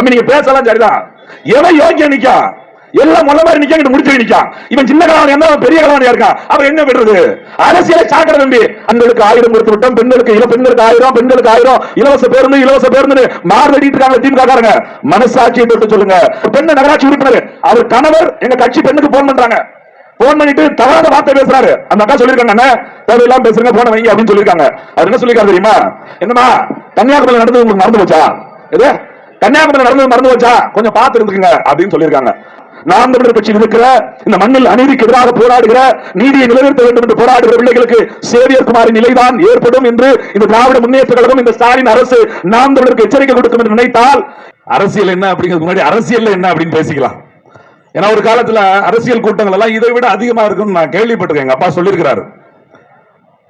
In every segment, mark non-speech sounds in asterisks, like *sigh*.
தம்பி நீங்க பேசலாம் சரிதான் எவன் யோக்கியம் நிக்கா? எல்லாம் முள்ள மாதிரி நிக்க முடிச்சு நிக்கா? இவன் சின்ன கலவாணி என்ன பெரிய கலவாணியா இருக்கான் அவன் என்ன விடுறது? அரசியலை சாக்கடை தம்பி. அந்தளுக்கு ஆயிரம் கொடுத்து விட்டோம் பெண்களுக்கு இள பெண்களுக்கு ஆயிரம் பெண்களுக்கு ஆயிரம் இலவச பேருந்து இலவச பேருந்து மாறு இருக்காங்க திமுக காரங்க மனசாட்சியை தொட்டு சொல்லுங்க. பெண்ணு நகராட்சி உறுப்பினர் அவர் கணவர் எங்க கட்சி பெண்ணுக்கு போன் பண்றாங்க. போன் பண்ணிட்டு தவறாத வார்த்தை பேசுறாரு. அந்த அக்கா சொல்லிருக்காங்க அண்ணே தேவையில்லாம பேசுறீங்க போன வைங்க அப்படின்னு சொல்லிருக்காங்க அவர் என்ன சொல்லிருக்காரு தெரியுமா? என்னமா கன்னியாகுமரி நடந்தது உங்களுக்கு மறந்து போச்சா? எது? கன்னியாகுமரி நடந்தது மறந்து வச்சா கொஞ்சம் பார்த்து இருந்துக்குங்க அப்படின்னு சொல்லியிருக்காங்க. நாம் தமிழர் கட்சியில் இருக்கிற இந்த மண்ணில் அநீதிக்கு எதிராக போராடுகிற நீதியை நிலைநிறுத்த வேண்டும் என்று போராடுகிற பிள்ளைகளுக்கு சேவியர் குமாரின் நிலைதான் ஏற்படும் என்று இந்த திராவிட முன்னேற்ற கழகம் இந்த ஸ்டாலின் அரசு நாம் தமிழருக்கு எச்சரிக்கை கொடுக்கும் என்று நினைத்தால் அரசியல் என்ன அப்படிங்கிறது முன்னாடி அரசியல் என்ன அப்படின்னு பேசிக்கலாம். ஏன்னா ஒரு காலத்துல அரசியல் கூட்டங்கள் எல்லாம் இதை விட அதிகமா இருக்கும்னு நான் கேள்விப்பட்டிருக்கேன். எங்க அப்பா சொல்லியிருக்கிறாரு.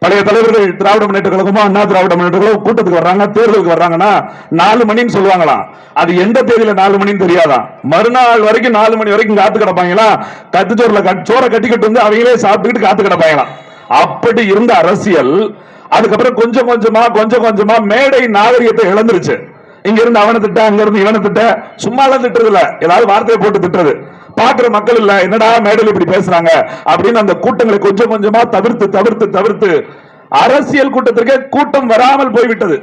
பழைய தலைவர்கள் திராவிட முன்னேற்ற கழகமோ அண்ணா திராவிட முன்னேற்ற கழகம் கூட்டத்துக்கு வர்றாங்க தேர்தலுக்கு வர்றாங்கன்னா நாலு மணின்னு சொல்லுவாங்களாம் அது எந்த தேதியில நாலு மணின்னு தெரியாதான் மறுநாள் வரைக்கும் நாலு மணி வரைக்கும் காத்து கிடப்பாங்களா? கத்துச்சோறுல கட்- சோறை கட்டிக்கிட்டு வந்து அவங்களே சாப்பிட்டுக்கிட்டு காத்து கிடப்பாங்களாம் அப்படி இருந்த அரசியல் அதுக்கப்புறம் கொஞ்சம் கொஞ்சமா கொஞ்சம் கொஞ்சமா மேடை நாகரிகத்தை இழந்துருச்சு. இங்க இருந்து அவனை திட்ட அங்க இருந்து இவனை திட்ட சும்மா எல்லாம் திட்டுறதுல ஏதாவது வார்த்தையை போட்டு திட்டுறது. பாக்குற மக்கள் இல்ல என்னடா மேடையில் இப்படி பேசுறாங்க? அப்படின்னு அந்த கூட்டங்களை கொஞ்சம் கொஞ்சமா தவிர்த்து தவிர்த்து தவிர்த்து அரசியல் கூட்டத்திற்கே கூட்டம் வராமல் போய்விட்டது.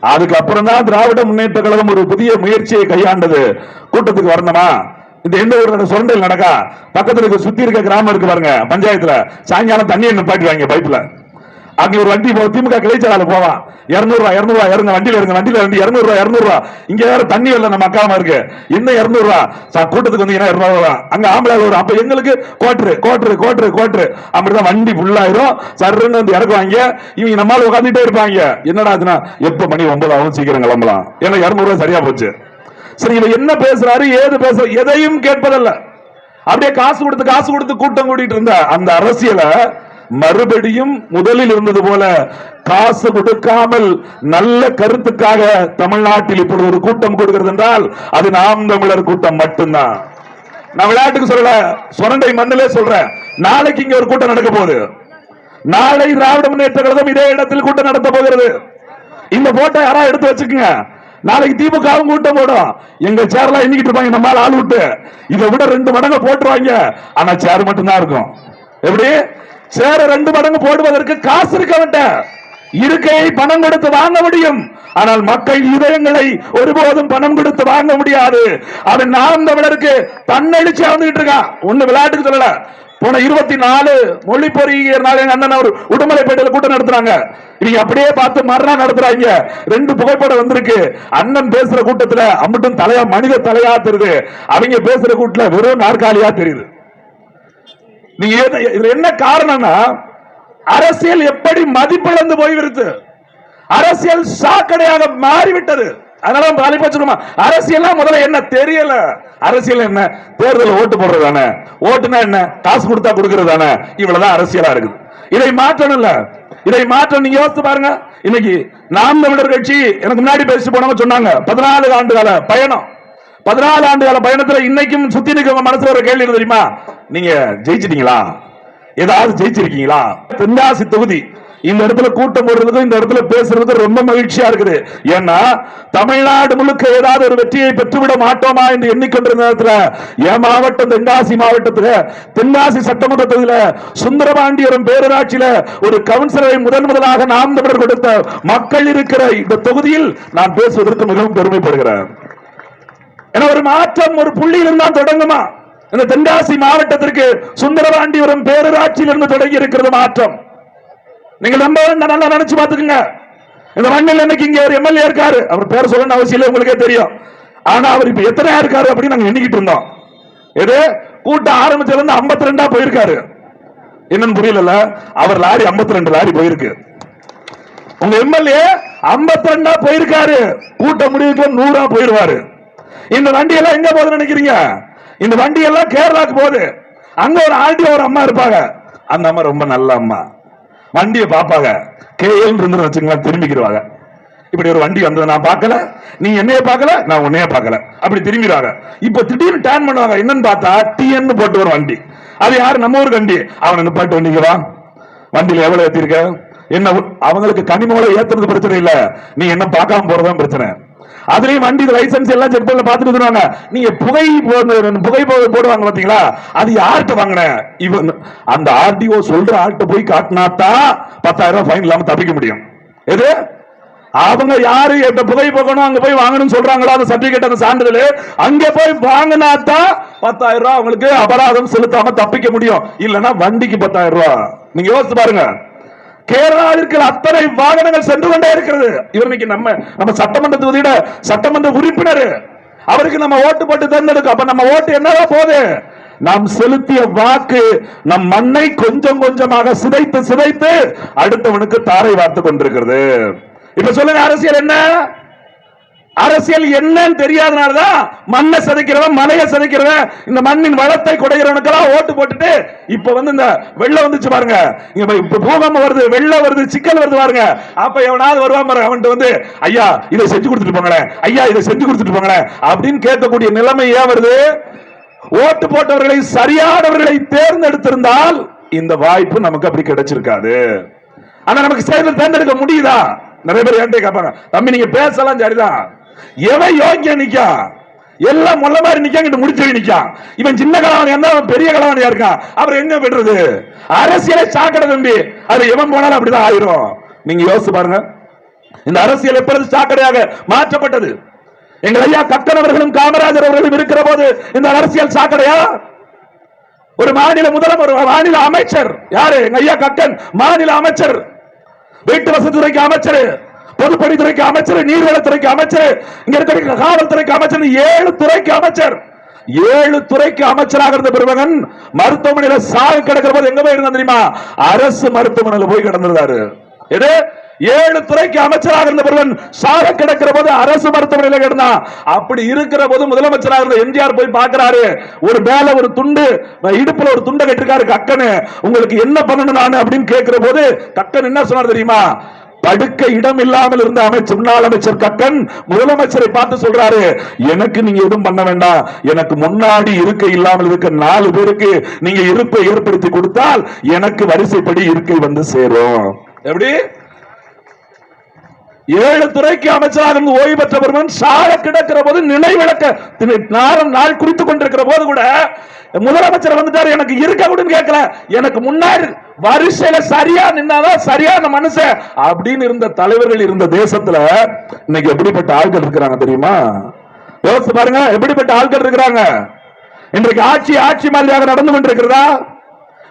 அதுக்கப்புறம் தான் திராவிட முன்னேற்ற கழகம் ஒரு புதிய முயற்சியை கையாண்டது. கூட்டத்துக்கு வரணுமா? இந்த எந்த ஒரு சுரண்டல் நடக்கா? பக்கத்துல சுத்தி இருக்க கிராமம் இருக்கு பாருங்க பஞ்சாயத்துல. சாயங்காலம் தண்ணியை நிப்பாட்டுவாங்க பைப்ல. அங்க ஒரு வண்டி போ- திமுக கிளைச்சால போவான் இருநூறு ரூபா இருநூறு ரூபா இறங்க வண்டியில இருங்க வண்டியில இருந்து இருநூறு ரூபா இருநூறு ரூபா இங்க வேற தண்ணி இல்ல நம்ம அக்காம இருக்கு. இன்னும் இருநூறு ரூபா சா, கூட்டத்துக்கு வந்தீங்கன்னா இருநூறு ரூபா அங்க ஆம்பளை வரும். அப்ப எங்களுக்கு கோட்ரு கோட்ரு கோட்ரு கோட்ரு அப்படிதான் வண்டி ஃபுல்லாயிரும் சருன்னு வந்து இறக்குவாங்க. இவங்க நம்மளால உட்காந்துட்டே இருப்பாங்க. என்னடா அதுனா எப்ப மணி ஒன்பது ஆகும்? சீக்கிரம் கிளம்பலாம். ஏன்னா இருநூறு ரூபா சரியா போச்சு. சரி இவன் என்ன பேசுறாரு ஏது பேசுற எதையும் கேட்பதல்ல. அப்படியே காசு கொடுத்து காசு கொடுத்து கூட்டம் கூட்டிட்டு இருந்த அந்த அரசியலை மறுபடியும் முதலில் இருந்தது போல காசு கொடுக்காமல் நல்ல கருத்துக்காக தமிழ்நாட்டில் இப்பொழுது ஒரு கூட்டம் கொடுக்கிறது என்றால் அது நாம் தமிழர் கூட்டம் மட்டும்தான். நான் விளையாட்டுக்கு சொல்லல சுரண்டை மண்ணிலே சொல்றேன். நாளைக்கு இங்க ஒரு கூட்டம் நடக்க போகுது. நாளை திராவிட முன்னேற்ற கழகம் இதே இடத்தில் கூட்டம் நடத்த போகிறது. இந்த போட்டோ யாரா எடுத்து வச்சுக்கோங்க? நாளைக்கு திமுகவும் கூட்டம் போடும். எங்க சேர்லாம் எண்ணிக்கிட்டு இருப்பாங்க நம்மால ஆள் விட்டு இதை விட ரெண்டு மடங்கு போட்டுருவாங்க. ஆனா சேர் மட்டும்தான் இருக்கும். எப்படி? சேர ரெண்டு மடங்கு போடுவதற்கு காசு இருக்க இருக்கையை பணம் கொடுத்து வாங்க முடியும். ஆனால் மக்கள் இதயங்களை ஒருபோதும் பணம் கொடுத்து வாங்க முடியாது. அவன் நாம் தமிழருக்கு தன்னெழுச்சியா வந்துகிட்டு இருக்கான் ஒண்ணு விளையாட்டுக்கு சொல்லல. போன இருபத்தி நாலு மொழி பொறியியல் நாள் எங்க அண்ணன் ஒரு உடுமலைப்பேட்டையில கூட்டம் நடத்துறாங்க இவங்க அப்படியே பார்த்து மறுநாள் நடத்துறாங்க. ரெண்டு புகைப்படம் வந்திருக்கு. அண்ணன் பேசுற கூட்டத்துல அம்மட்டும் தலையா மனித தலையா தெரியுது. அவங்க பேசுற கூட்டத்துல வெறும் நாற்காலியா தெரியுது. நீங்க இதுல என்ன காரணம்னா அரசியல் எப்படி மதிப்பிழந்து போய்விடுது அரசியல் சாக்கடையாக மாறிவிட்டது. அதனால தலைப்பா சொல்லுமா அரசியல் முதல்ல என்ன தெரியல. அரசியல் என்ன? தேர்தல் ஓட்டு போடுறது தானே. ஓட்டுனா என்ன? காசு கொடுத்தா கொடுக்கறது தானே. இவ்வளவுதான் அரசியலா இருக்குது. இதை மாற்றணும்ல இதை மாற்றம் நீங்க யோசித்து பாருங்க. இன்னைக்கு நாம் தமிழர் கட்சி எனக்கு முன்னாடி பேசி போனவங்க சொன்னாங்க பதினாலு ஆண்டு கால பயணம். பதினாலு ஆண்டு கால பயணத்துல இன்னைக்கும் சுத்தி நிற்க மனசுல ஒரு கேள்வி தெரியுமா? நீங்க ஜெயிச்சிட்டீங்களா? ஏதாவது ஜெயிச்சிருக்கீங்களா? தென்காசி தொகுதி இந்த இடத்துல கூட்டம் போடுறதுக்கும் இந்த இடத்துல பேசுறதுக்கும் ரொம்ப மகிழ்ச்சியா இருக்குது. ஏன்னா தமிழ்நாடு முழுக்க ஏதாவது ஒரு வெற்றியை பெற்றுவிட மாட்டோமா என்று எண்ணிக்கொண்டிருந்த நேரத்துல என் மாவட்டம் தென்காசி மாவட்டத்துல தென்காசி சட்டமன்ற தொகுதியில சுந்தரபாண்டியரம் பேரூராட்சியில ஒரு கவுன்சிலரை முதன் முதலாக நாம் தமிழர் கொடுத்த மக்கள் இருக்கிற இந்த தொகுதியில் நான் பேசுவதற்கு மிகவும் பெருமைப்படுகிறேன். என ஒரு மாற்றம் ஒரு புள்ளியிலும் தான் தொடங்குமா? இந்த தென்காசி மாவட்டத்திற்கு சுந்தரபாண்டிபுரம் பேரூராட்சியிலிருந்து தொடங்கி இருக்கிறது மாற்றம். நீங்க நம்ப நல்லா நினைச்சு பாத்துக்கோங்க இந்த மண்ணில் இன்னைக்கு இங்க ஒரு எம்எல்ஏ இருக்காரு. அவர் பேர் சொல்லணும் அவசியம் இல்லை உங்களுக்கே தெரியும். ஆனா அவர் இப்ப எத்தனையா இருக்காரு அப்படின்னு நாங்க எண்ணிக்கிட்டு இருந்தோம். எது? கூட்டம் ஆரம்பிச்சதுல இருந்து 52 ரெண்டா போயிருக்காரு. என்னன்னு புரியல அவர் லாரி 52 ரெண்டு லாரி போயிருக்கு. உங்க எம்எல்ஏ 52 ரெண்டா போயிருக்காரு. கூட்ட முடிவுக்கு நூறா போயிருவாரு. இந்த வண்டி எல்லாம் எங்க போகுதுன்னு நினைக்கிறீங்க? இந்த வண்டி எல்லாம் கேரளாக்கு போகுது. அங்க ஒரு ஆண்டி ஒரு அம்மா இருப்பாங்க. அந்த அம்மா ரொம்ப நல்ல அம்மா. வண்டியை பார்ப்பாங்க. கேஎல் இருந்து வச்சுங்களேன் திரும்பிக்கிடுவாங்க இப்படி ஒரு வண்டி வந்தது நான் பார்க்கல. நீ என்னைய பார்க்கல நான் உன்னைய பார்க்கல. அப்படி திரும்பிடுவாங்க. இப்ப திடீர்னு டேன் பண்ணுவாங்க. என்னன்னு பார்த்தா டிஎன் போட்டு ஒரு வண்டி. அது யாரு? நம்ம ஊர் வண்டி. அவனை நிப்பாட்டு வண்டிக்கு வா. வண்டியில எவ்வளவு ஏத்திருக்க? என்ன அவங்களுக்கு கனிமோட ஏத்துறது பிரச்சனை இல்ல. நீ என்ன பார்க்காம போறதான் பிரச்சனை. அதுலயும் வண்டி லைசன்ஸ் எல்லாம் செக் பண்ண பாத்துட்டு வந்துருவாங்க. நீங்க புகை புகை போடுவாங்க பாத்தீங்களா? அது யார்கிட்ட வாங்கின? இவன் அந்த ஆர்டிஓ சொல்ற ஆள்கிட்ட போய் காட்டினாதான் பத்தாயிரம் ரூபாய் ஃபைன் இல்லாம தப்பிக்க முடியும். எது? அவங்க யாரு எந்த புகை போகணும் அங்க போய் வாங்கணும்னு சொல்றாங்களோ அந்த சர்டிபிகேட் அந்த சான்றிதழ் அங்க போய் வாங்கினாதான் பத்தாயிரம் ரூபாய் அவங்களுக்கு அபராதம் செலுத்தாம தப்பிக்க முடியும். இல்லைன்னா வண்டிக்கு பத்தாயிரம் ரூபாய். நீங்க யோசிச்சு பாருங்க. கேரளாவில் இருக்கிற அத்தனை வாகனங்கள் சென்று கொண்டே இருக்கிறது. இவர் நம்ம நம்ம சட்டமன்ற தொகுதியிட சட்டமன்ற உறுப்பினர். அவருக்கு நம்ம ஓட்டு போட்டு தேர்ந்தெடுக்கும் அப்ப நம்ம ஓட்டு என்னதான் போகுது? நாம் செலுத்திய வாக்கு நம் மண்ணை கொஞ்சம் கொஞ்சமாக சிதைத்து சிதைத்து அடுத்தவனுக்கு தாரை வார்த்து கொண்டிருக்கிறது. இப்ப சொல்லுங்க அரசியல் என்ன? அரசியல் என்னன்னு தெரியாதனாலதான் மண்ணை சிதைக்கிறவன் மலையை சிதைக்கிறவன் இந்த மண்ணின் வளத்தை குடைகிறவனுக்கெல்லாம் ஓட்டு போட்டுட்டு இப்ப வந்து இந்த வெள்ளம் வந்துச்சு பாருங்க. இப்ப- பூகம்பம் வருது வெள்ளம் வருது சிக்கல் வருது பாருங்க. அப்ப எவனாவது வருவான் பாருங்க அவன்கிட்ட வந்து ஐயா இதை செஞ்சு கொடுத்துட்டு போங்களேன். ஐயா இதை செஞ்சு கொடுத்துட்டு போங்களேன். அப்படின்னு கேட்கக்கூடிய நிலைமை ஏன் வருது? ஓட்டு போட்டவர்களை சரியானவர்களை தேர்ந்தெடுத்திருந்தால் இந்த வாய்ப்பு நமக்கு அப்படி கிடைச்சிருக்காது. ஆனா நமக்கு சேர்ந்து தேர்ந்தெடுக்க முடியுதா? நிறைய பேர் என்கிட்ட கேட்பாங்க தம்பி நீங்க பேசலாம் சரிதான். எவன் யோக்கிய நிக்கா? எல்லாம் முள்ள மாதிரி நிக்கா இங்கிட்டு முடிச்சு நிக்கா? இவன் சின்ன கலவன் என்ன பெரிய கலவனியா இருக்கான் அப்புறம் என்ன விடுறது? அரசியலை சாக்கடை தம்பி அது எவன் போனாலும் அப்படிதான் ஆயிரும். நீங்க யோசிச்சு பாருங்க. இந்த அரசியல் எப்பொழுது சாக்கடையாக மாற்றப்பட்டது? எங்கள் ஐயா கக்கன் அவர்களும் காமராஜர் அவர்களும் இருக்கிற போது இந்த அரசியல் சாக்கடையா? ஒரு மாநில முதல்வர் ஒரு மாநில அமைச்சர். யாரு? எங்க ஐயா கக்கன் மாநில அமைச்சர். வீட்டு வசதித்துறைக்கு அமைச்சர். பொதுப்பணித்துறைக்கு அமைச்சர் நீர்வளத்துறைக்கு அமைச்சர் இங்க இருக்கிற காவல்துறைக்கு அமைச்சர் ஏழு துறைக்கு அமைச்சர். ஏழு துறைக்கு அமைச்சராக இருந்த பெருமகன் மருத்துவமனையில சாக கிடக்கிற போது எங்க போய் இருந்தா தெரியுமா? அரசு மருத்துவமனையில போய் கிடந்திருந்தாரு. எது? ஏழு துறைக்கு அமைச்சராக இருந்த பெருமன் சாக கிடக்கிற போது அரசு மருத்துவமனையில கிடந்தான். அப்படி இருக்கிற போது முதலமைச்சராக இருந்த எம்ஜிஆர் போய் பார்க்கிறாரு. ஒரு மேல ஒரு துண்டு இடுப்புல ஒரு துண்டை கட்டிருக்காரு கக்கனு. உங்களுக்கு என்ன பண்ணணும் நான் அப்படின்னு கேட்கிற போது கக்கன் என்ன சொன்னார் தெரியுமா? படுக்க இடம் இல்லாமல் இருந்த அமைச்சர் முன்னாள் அமைச்சர் கக்கன் முதலமைச்சரை பார்த்து சொல்றாரு எனக்கு நீங்க எதுவும் பண்ண வேண்டாம். எனக்கு முன்னாடி இருக்கை இல்லாமல் இருக்க நாலு பேருக்கு நீங்க இருப்பை ஏற்படுத்தி கொடுத்தால் எனக்கு வரிசைப்படி இருக்கை வந்து சேரும். எப்படி? ஏழு துறைக்கு அமைச்சராக இருந்து ஓய்வு பெற்ற பெருமன் சாக கிடக்கிற போது நினைவிழக்க திரு- நாரம் நாள் குறித்துக் கொண்டிருக்கிற போது கூட முதலமைச்சர் வந்துட்டாரு எனக்கு இருக்க கூடன்னு கேட்கல. எனக்கு முன்னாடி வரிசையில சரியா நின்னாதான் சரியான மனுஷன் அப்படின்னு இருந்த தலைவர்கள் இருந்த தேசத்துல இன்னைக்கு எப்படிப்பட்ட ஆட்கள் இருக்கிறாங்க தெரியுமா? யோசிச்சு பாருங்க எப்படிப்பட்ட ஆட்கள் இருக்கிறாங்க? இன்றைக்கு ஆட்சி ஆட்சி மாதிரியாக நடந்து கொண்டிருக்கிறதா?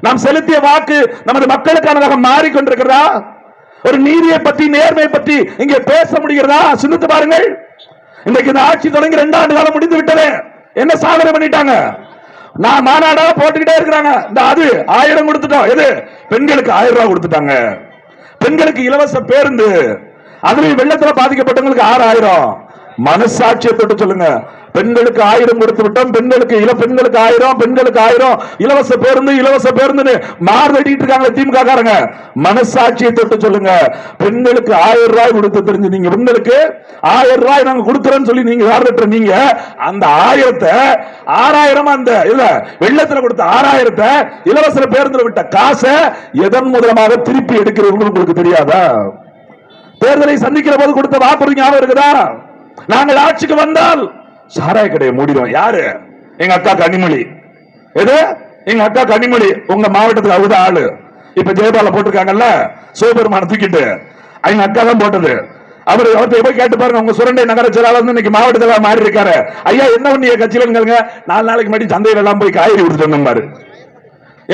நாம் செலுத்திய வாக்கு நமது மக்களுக்கானதாக மாறிக்கொண்டிருக்கிறதா? ஒரு நீதியை பற்றி நேர்மையை பற்றி இங்கே பேச முடிகிறதா? சிந்தித்து பாருங்கள். இன்றைக்கு இந்த ஆட்சி தொடங்கி ரெண்டு ஆண்டு காலம் முடிந்து விட்டது. என்ன சாதனை பண்ணிட்டாங்க? நான் மாநாடா போட்டுக்கிட்டே இருக்கிறாங்க. இந்த அது ஆயிரம் கொடுத்துட்டோம். எது? பெண்களுக்கு ஆயிரம் ரூபாய் கொடுத்துட்டாங்க. பெண்களுக்கு இலவச பேருந்து. அதுலயும் வெள்ளத்துல பாதிக்கப்பட்டவங்களுக்கு ஆறாயிரம். மனசாட்சியை தொட்டு சொல்லுங்க. பெண்களுக்கு ஆயிரம் கொடுத்து விட்டோம் பெண்களுக்கு இள பெண்களுக்கு ஆயிரம் பெண்களுக்கு ஆயிரம் இலவச பேருந்து இலவச பேருந்துன்னு மார்தடிட்டு இருக்காங்க திமுக காரங்க மனசாட்சியை தொட்டு சொல்லுங்க. பெண்களுக்கு ஆயிரம் ரூபாய் கொடுத்து தெரிஞ்சு நீங்க பெண்களுக்கு ஆயிரம் ரூபாய் நாங்க கொடுக்குறோம்னு சொல்லி நீங்க யார்கிட்ட நீங்க? அந்த ஆயிரத்தை ஆறாயிரமா அந்த இல்ல வெள்ளத்துல கொடுத்த ஆறாயிரத்தை இலவச பேருந்துல விட்ட காசை எதன் மூலமாக திருப்பி எடுக்கிறவங்களுக்கு உங்களுக்கு தெரியாதா? தேர்தலை சந்திக்கிற போது கொடுத்த வாக்குறுதி ஞாபகம் இருக்குதா? நாங்கள் ஆட்சிக்கு வந்தால் சாராய கடையை மூடிடுவோம். யாரு? எங்க அக்கா கனிமொழி. எது? எங்க அக்கா கனிமொழி உங்க மாவட்டத்தில் அவதான் ஆளு. இப்ப ஜெயபால போட்டிருக்காங்கல்ல? சிவபெருமான தூக்கிட்டு. எங்க அக்கா தான் போட்டது. அவர் அவர்கிட்ட போய் கேட்டு பாருங்க உங்க சுரண்டை நகர செயலாளர் இன்னைக்கு மாவட்டத்தில் மாறி இருக்காரு ஐயா என்ன பண்ணிய கட்சியில கேளுங்க நாலு நாளைக்கு முன்னாடி சந்தையில எல்லாம் போய் காய்கறி கொடுத்துட்டு பாரு.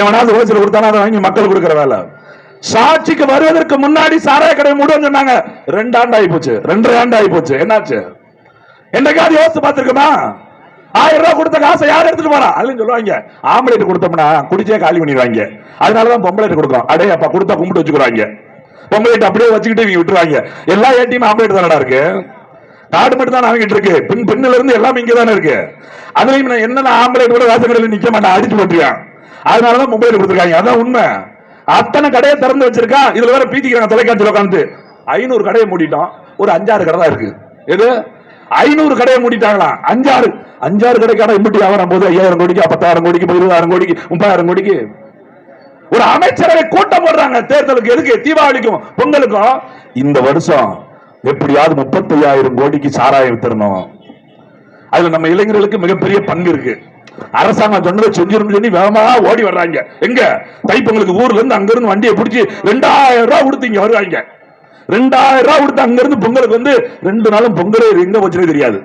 எவனாவது ஓசில கொடுத்தானா அதை வாங்கி மக்கள் கொடுக்குற வேலை. சாட்சிக்கு வருவதற்கு முன்னாடி சாராய கடை மூடுன்னு சொன்னாங்க. ரெண்டு ஆண்டு ஆகி போச்சு. ரெண்டரை ஆண்டு ஆகி போச்சு. என்னாச்சு? என்னைக்காவது யோசிச்சு பார்த்துருக்குமா? ஆயிரம் ரூபாய் கொடுத்த காசை யார் எடுத்துட்டு போறா? அதுலயும் சொல்லுவாங்க ஆம்பளைட்டு கொடுத்தோம்னா குடிச்சே காலி பண்ணிடுவாங்க. அதனாலதான் பொம்பளைட்டு கொடுக்கும் அடே அப்பா கொடுத்தா கும்பிட்டு வச்சுக்கிறாங்க. பொம்பளைட்டு அப்படியே வச்சுக்கிட்டு இவங்க விட்டுருவாங்க எல்லா ஏடிஎம் ஆம்பளைட்டு தானடா இருக்கு? காடு மட்டும் தான் வாங்கிட்டு இருக்கு. பின் பின்னில இருந்து எல்லாமே இங்க தானே இருக்கு? அதுலயும் நான் என்னென்ன ஆம்பளைட்டு கூட வாசல் கடையில் நிக்க மாட்டேன் அடிச்சு போட்டுருக்கான் அதனாலதான் மொபைல் கொடுத்துருக்காங்க. அதான் உண்மை. அத்தனை கடையை திறந்து வச்சிருக்கா? இதுல வேற பீத்திக்கிறாங்க தொலைக்காட்சியில் உட்காந்து ஐநூறு கடையை மூடிட்டோம். ஒரு அஞ்சாறு கடை தான் இருக்கு. எது? ஐநூறு கடையை மூடிட்டாங்களாம் அஞ்சாறு. அஞ்சாறு கடைக்கான இம்பிட்டு வியாபாரம் போது ஐயாயிரம் கோடிக்கு பத்தாயிரம் கோடிக்கு இருபதாயிரம் கோடிக்கு முப்பதாயிரம் கோடிக்கு. ஒரு அமைச்சரவை கூட்டம் போடுறாங்க. தேர்தலுக்கு எதுக்கு? தீபாவளிக்கும் பொங்கலுக்கும். இந்த வருஷம் எப்படியாவது முப்பத்தையாயிரம் கோடிக்கு சாராயம் வித்தரணும். அதுல நம்ம இளைஞர்களுக்கு மிகப்பெரிய பங்கு இருக்கு. அரசாங்கம் சொன்னதை செஞ்சிரும் சொல்லி வேகமா ஓடி வர்றாங்க. எங்க? தைப்பங்களுக்கு ஊர்ல இருந்து அங்க இருந்து வண்டியை பிடிச்சி ரெண்டாயிரம் ரூபாய் கொடுத்து இங்க வருவாங்க. ரெண்டாயிரம் ரூபாய் கொடுத்து அங்க இருந்து பொங்கலுக்கு வந்து ரெண்டு நாளும் பொங்கலே எங்க போச்சுன்னு தெரியாது.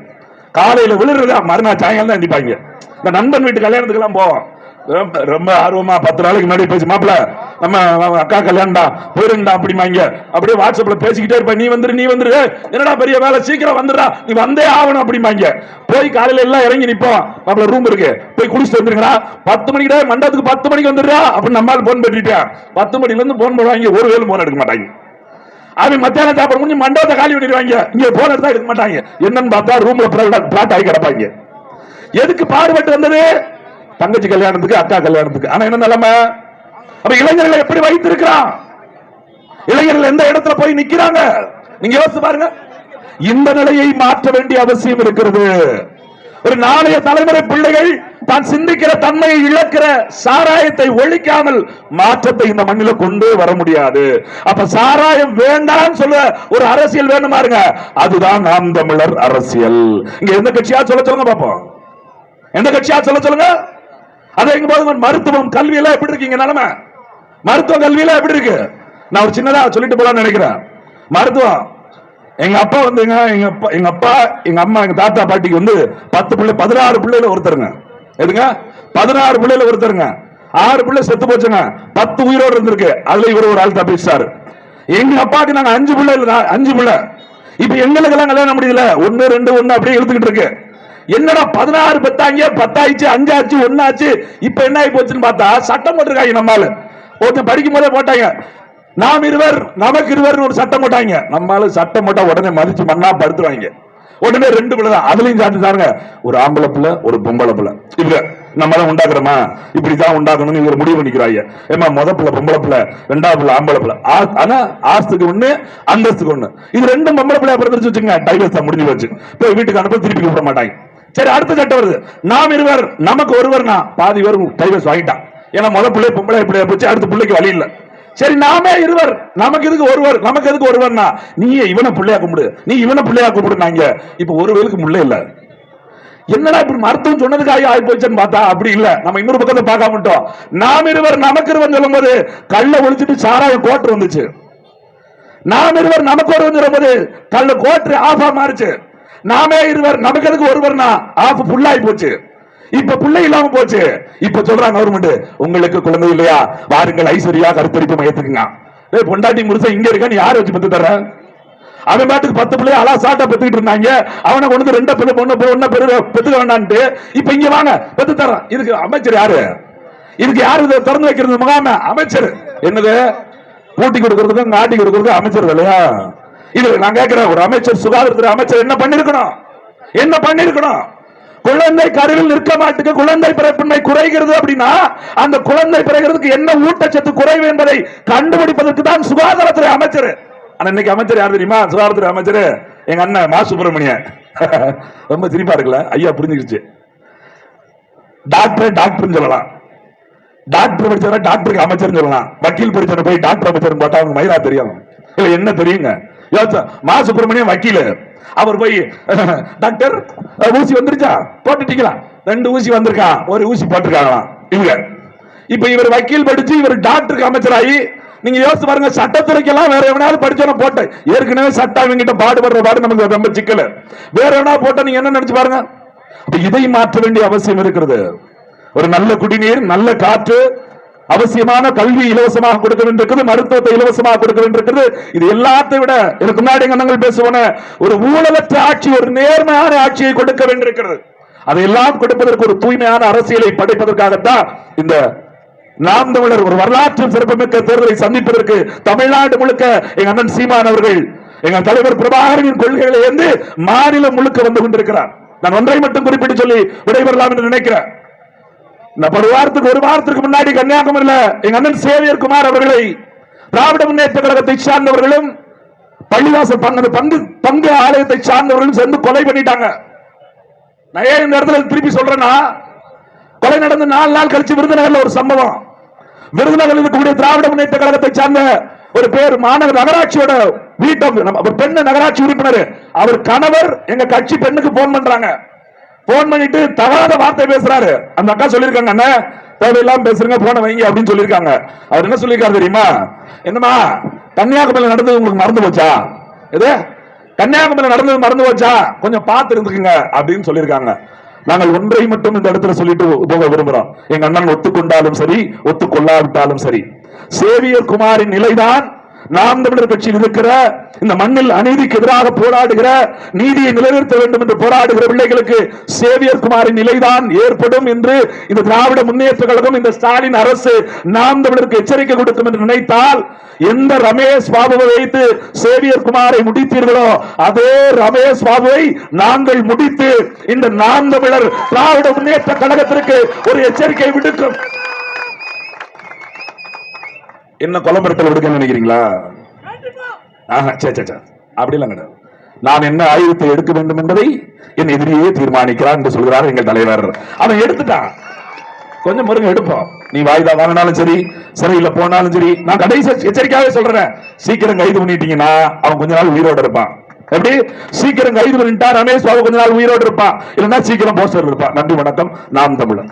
காலையில விழுறதா மறுநாள் சாயங்காலம் தான் நிப்பாங்க இந்த நண்பன் வீட்டு கல்யாணத்துக்கு எல்லாம் போவோம். ரொம்ப- ரொம்ப ஆர்வமா பத்து நாளைக்கு முன்னாடி பேசி மாப்பிள நம்ம அக்கா கல்யாணம்டா போயிருண்டா அப்படிமாங்க அப்படியே வாட்ஸ்அப்ல பேசிக்கிட்டே இருப்பேன் நீ வந்துரு நீ வந்துரு. என்னடா பெரிய வேலை? சீக்கிரம் வந்துடுறா. நீ வந்தே ஆகணும் அப்படிமாங்க போய் காலையில எல்லாம் இறங்கி நிப்போம். மாப்பிள ரூம் இருக்கு. போய் குடிச்சிட்டு வந்துருங்கடா. பத்து மணிக்கு மண்டபத்துக்கு பத்து மணிக்கு வந்துடுறா அப்படின்னு நம்மால் போன் பண்ணிட்டேன். பத்து மணில இருந்து போன் பண்ணுவாங்க ஒரு வேலை போன் எடுக்க மாட்டாங்க. அவன் மத்தியானம் சாப்பிட முடிஞ்சு மண்டபத்தை காலி பண்ணிடுவாங்க. இங்க போன தான் எடுக்க மாட்டாங்க. என்னன்னு பார்த்தா ரூம்ல பிளாட் ஆகி கிடப்பாங்க. எதுக்கு பாடுபட்டு வந்தது? தங்கச்சி கல்யாணத்துக்கு அக்கா கல்யாணத்துக்கு. ஆனா என்ன நிலைமை? அப்ப இளைஞர்களை எப்படி வைத்திருக்கிறான்? இளைஞர்கள் எந்த இடத்துல போய் நிக்கிறாங்க? நீங்க யோசிச்சு பாருங்க. இந்த நிலையை மாற்ற வேண்டிய அவசியம் இருக்கிறது. ஒரு நாளைய தலைமுறை பிள்ளைகள் தான் சிந்திக்கிற தன்மையை இழக்கிற சாராயத்தை ஒழிக்காமல் மாற்றத்தை இந்த மண்ணில கொண்டு வர முடியாது. அப்ப சாராயம் வேண்டாம்னு சொல்ல ஒரு அரசியல் வேணும் பாருங்க அதுதான் நாம் தமிழர் அரசியல். இங்க எந்த கட்சியா சொல்ல சொல்லுங்க பாப்போம். எந்த கட்சியா சொல்ல சொல்லுங்க? அதை எங்க போது மருத்துவம் கல்வியில எப்படி இருக்கீங்க நிலைமை? மருத்துவ கல்வியில எப்படி இருக்கு? நான் ஒரு சின்னதா சொல்லிட்டு போலான்னு நினைக்கிறேன். மருத்துவம் எங்க அப்பா வந்துங்க எங்க அப்பா எங்க அப்பா எங்க அம்மா எங்க தாத்தா பாட்டிக்கு வந்து பத்து பிள்ளை பதினாறு பிள்ளைல ஒருத்தருங்க. எதுங்க? பதினாறு பிள்ளைல ஒருத்தருங்க. ஆறு பிள்ளை செத்து போச்சுங்க. பத்து உயிரோடு இருந்திருக்கு. அதுல இவர் ஒரு ஆள் தப்பிச்சாரு எங்க அப்பாவுக்கு நாங்க அஞ்சு பிள்ளை இல்ல, அஞ்சு பிள்ளை. இப்ப எங்களுக்கு எல்லாம் கல்யாணம் முடியல. ஒன்னு ரெண்டு ஒண்ணு அப்படியே இழுத்துக்கிட்டு இருக்கு. என்னடா பதினாறு பத்தாங்க பத்தாயிடுச்சு அஞ்சாச்சு ஒன்னாச்சு இப்ப என்ன ஆகி போச்சுன்னு பார்த்தா சட்டம் போட்டிருக்காங்க நம்மால. ஒருத்தன் படிக்கும் போதே போட்டாங்க. நாம் இருவர் நமக்கு இருவர் ஒரு சட்டம் போட்டாங்க. நம்மளால சட்டம் போட்டா உடனே மதிச்சு மண்ணா படுத்துருவாங்க. உடனே ரெண்டு பிள்ளை தான். அதுலயும் சாட்டு தாருங்க ஒரு ஆம்பளை பிள்ளை ஒரு பொம்பளை பிள்ளை. இவங்க நம்ம தான் உண்டாக்குறோமா? இப்படிதான் உண்டாக்கணும்னு இவர் முடிவு பண்ணிக்கிறாங்க. ஏமா முத பிள்ளை பொம்பளை பிள்ளை ரெண்டாவது பிள்ளை ஆம்பளை பிள்ளை. ஆனா ஆஸ்துக்கு ஒண்ணு அந்தஸ்துக்கு ஒண்ணு. இது ரெண்டும் பொம்பளை பிள்ளை பிறந்துச்சு வச்சுங்க டைவர்ஸ் முடிஞ்சு போச்சு. போய் வீட்டுக்கு அனுப்ப திருப்பி கூப்பிட மாட்டாங்க. சரி அடுத்த சட்டம் வருது. நாம் இருவர் நமக்கு ஒருவர் நான் பாதி பேர் டைவர்ஸ் வாங்கிட்டான். ஏன்னா முத பிள்ளை பொம்பளை பிள்ளைய போச்சு அடுத்த பிள்ளைக்கு வழி இல்லை. சரி நாமே இருவர். நமக்கு எதுக்கு ஒருவர்? நமக்கு எதுக்கு ஒருவர்னா நீ இவனை பிள்ளையா கும்பிடு. நீ இவனை பிள்ளையா கும்பிடுனாங்க. இப்ப ஒரு வேலுக்கு இல்ல. என்னடா இப்படி மருத்துவம் சொன்னதுக்காக ஆகி போச்சுன்னு பார்த்தா அப்படி இல்ல. நம்ம இன்னொரு பக்கத்தை பார்க்க மாட்டோம் நாம் இருவர் நமக்கு இருவர் சொல்லும் போது கல்ல ஒழிச்சிட்டு சாராய கோட்டு வந்துச்சு. நாம் இருவர் நமக்கு ஒருவர் சொல்லும்போது கல்ல கோட்டு ஆஃபா மாறுச்சு. நாமே இருவர் நமக்கு எதுக்கு ஒருவர்னா ஆஃப் ஃபுல்லாகி போச்சு. இப்ப பிள்ளை இல்லாம போச்சு. இப்ப சொல்றாங்க கவர்மெண்ட் உங்களுக்கு குழந்தை இல்லையா? வாருங்கள் ஐஸ்வர்யா கருத்தரிப்பு மையத்துக்குங்க. ஏய் பொண்டாட்டி முருசன் இங்க இருக்க நீ யாரை வச்சு பத்து தர அவன் பாட்டுக்கு பத்து பிள்ளைய அலா சாட்டா பெத்துக்கிட்டு இருந்தாங்க. அவனை கொண்டு வந்து ரெண்ட பிள்ளை பொண்ணு பொண்ணு பெரு பெத்துக்க வேண்டான்ட்டு. இப்ப இங்க வாங்க பெத்து தரேன் இதுக்கு அமைச்சர் யாரு? இதுக்கு யாரு இதை திறந்து வைக்கிறது? முகாம அமைச்சர். என்னது? கூட்டி கொடுக்கறதுக்கு நாட்டி கொடுக்கறதுக்கும் அமைச்சர் இல்லையா இது நான் கேட்கிறேன். ஒரு அமைச்சர் சுகாதாரத்துறை அமைச்சர் என்ன பண்ணிருக்கணும்? என்ன பண்ணிருக்கணும்? குழந்தை கருவில் நிற்க மாட்டுக்கு குழந்தை பிறப்பின்மை குறைகிறது அப்படின்னா அந்த குழந்தை பிறகுறதுக்கு என்ன ஊட்டச்சத்து குறைவு என்பதை கண்டுபிடிப்பதற்கு தான் சுகாதாரத்துறை அமைச்சர். ஆனா இன்னைக்கு அமைச்சர் யார் தெரியுமா? சுகாதாரத்துறை அமைச்சர் எங்க அண்ணன் மா சுப்பிரமணியன் *laughs* ரொம்ப சிரிப்பா இருக்குல்ல? ஐயா புரிஞ்சுக்கிச்சு. டாக்டர் டாக்டர் சொல்லலாம். டாக்டர் படிச்சவன டாக்டருக்கு அமைச்சர் சொல்லலாம். வக்கீல் படிச்சவன போய் டாக்டர் அமைச்சர் பார்த்தா அவங்க மயிலா தெரியும். இல்ல என்ன தெரியுங்க? மா சுப்பிரமணியம் வக்கீல். அவர் போய் டாக்டர் ஊசி வந்துருச்சா? போட்டுட்டீங்களா? ரெண்டு ஊசி வந்திருக்கா? ஒரு ஊசி போட்டிருக்காங்களாம். இவங்க. இப்ப இவர் வக்கீல் படிச்சு இவர் டாக்டருக்கு அமைச்சராகி நீங்க யோசிச்சு பாருங்க சட்டத்துறைக்கெல்லாம் வேற எவனாவது படிச்சவன போட்ட ஏற்கனவே சட்டம் இவங்கிட்ட பாடுபடுற பாடு நமக்கு ரொம்ப சிக்கல். வேற எவனா போட்டா நீங்க என்ன நினைச்சு பாருங்க? இதை மாற்ற வேண்டிய அவசியம் இருக்கிறது. ஒரு நல்ல குடிநீர் நல்ல காற்று அவசியமான கல்வி இலவசமாக கொடுக்க வேண்டியிருக்கிறது மருத்துவத்தை இலவசமாக கொடுக்க வேண்டியிருக்கிறது இது எல்லாத்தை விட எனக்கு முன்னாடி எங்க அண்ணங்கள் பேசுவோன ஒரு ஊழலற்ற ஆட்சி ஒரு நேர்மையான ஆட்சியை கொடுக்க வேண்டியிருக்கிறது. அதையெல்லாம் கொடுப்பதற்கு ஒரு தூய்மையான அரசியலை படைப்பதற்காகத்தான் இந்த நாம் தமிழர் ஒரு வரலாற்று சிறப்புமிக்க தேர்தலை சந்திப்பதற்கு தமிழ்நாடு முழுக்க எங்க அண்ணன் சீமான் அவர்கள் எங்க தலைவர் பிரபாகரனின் கொள்கைகளை ஏந்து மாநிலம் முழுக்க வந்து கொண்டிருக்கிறார். நான் ஒன்றை மட்டும் குறிப்பிட்டு சொல்லி விடைபெறலாம் என்று நினைக்கிறேன். ஒரு வாரத்துக்கு ஒரு வாரத்துக்கு முன்னாடி கன்னியாகுமரியில எங்க அண்ணன் சேவியர் குமார் அவர்களை திராவிட முன்னேற்ற கழகத்தை சார்ந்தவர்களும் பள்ளிவாசல் பங்கு பங்கு பங்கு ஆலயத்தை சார்ந்தவர்களும் சேர்ந்து கொலை பண்ணிட்டாங்க. நான் ஏன் இந்த இடத்துல திருப்பி சொல்றேன்னா கொலை நடந்து நாலு நாள் கழிச்சு விருதுநகர்ல ஒரு சம்பவம். விருதுநகரில் இருக்கக்கூடிய திராவிட முன்னேற்ற கழகத்தை சார்ந்த ஒரு பேர் மாநகர நகராட்சியோட வீட்டை நம்ம- பெண்ணு நகராட்சி உறுப்பினர். அவர் கணவர் எங்க கட்சி பெண்ணுக்கு போன் பண்றாங்க. போன் பண்ணிட்டு தகாத வார்த்தை பேசுறாரு. அந்த அக்கா சொல்லிருக்காங்க அண்ணா தேவையில்லாம பேசுறீங்க போன வைங்க அப்படின்னு சொல்லிருக்காங்க அவர் என்ன சொல்லிருக்காரு தெரியுமா? என்னமா கன்னியாகுமரியில் நடந்தது உங்களுக்கு மறந்து போச்சா? எது? கன்னியாகுமரியில் நடந்தது மறந்து போச்சா? கொஞ்சம் பார்த்து இருந்துக்குங்க அப்படின்னு சொல்லியிருக்காங்க. நாங்கள் ஒன்றை மட்டும் இந்த இடத்துல சொல்லிட்டு போக விரும்புகிறோம் எங்க அண்ணன் ஒத்துக்கொண்டாலும் சரி ஒத்துக்கொள்ளாவிட்டாலும் சரி. சேவியர் குமாரின் நிலைதான் நாம் தமிழர் கட்சியில் இருக்கிற இந்த மண்ணில் அநீதிக்கு எதிராக போராடுகிற நீதியை நிலைநிறுத்த வேண்டும் என்று போராடுகிற பிள்ளைகளுக்கு சேவியர் குமாரின் நிலைதான் ஏற்படும் என்று இந்த திராவிட முன்னேற்ற கழகம் இந்த ஸ்டாலின் அரசு நாம் தமிழருக்கு எச்சரிக்கை கொடுக்கும் என்று நினைத்தால் எந்த ரமேஷ் பாபுவை வைத்து சேவியர் குமாரை முடித்தீர்களோ அதே ரமேஷ் பாபுவை நாங்கள் முடித்து இந்த நாம் தமிழர் திராவிட முன்னேற்ற கழகத்திற்கு ஒரு எச்சரிக்கை விடுக்கும். என்ன கொலம்பரத்தில் விடுக்க நினைக்கிறீங்களா? ஆஹா, சே சே, சே. அப்படிலாம் கிடையாது நான் என்ன ஆயுதத்தை எடுக்க வேண்டும் என்பதை என் எதிரியே தீர்மானிக்கிறான் என்று சொல்கிறார் எங்கள் தலைவர். அவன் எடுத்துட்டான். கொஞ்சம் முருங்க எடுப்போம். நீ வாய்தா வாங்கினாலும் சரி சிறையில போனாலும் சரி நான் கடைசி எச்சரிக்கையாவே சொல்றேன். சீக்கிரம் கைது பண்ணிட்டீங்கன்னா அவன் கொஞ்ச நாள் உயிரோட இருப்பான். எப்படி? சீக்கிரம் கைது பண்ணிட்டா ரமேஷ் பாபு கொஞ்ச நாள் உயிரோடு இருப்பான். இல்லைன்னா சீக்கிரம் போஸ்டர் இருப்பான் நன்றி வணக்கம். நாம் தமிழன்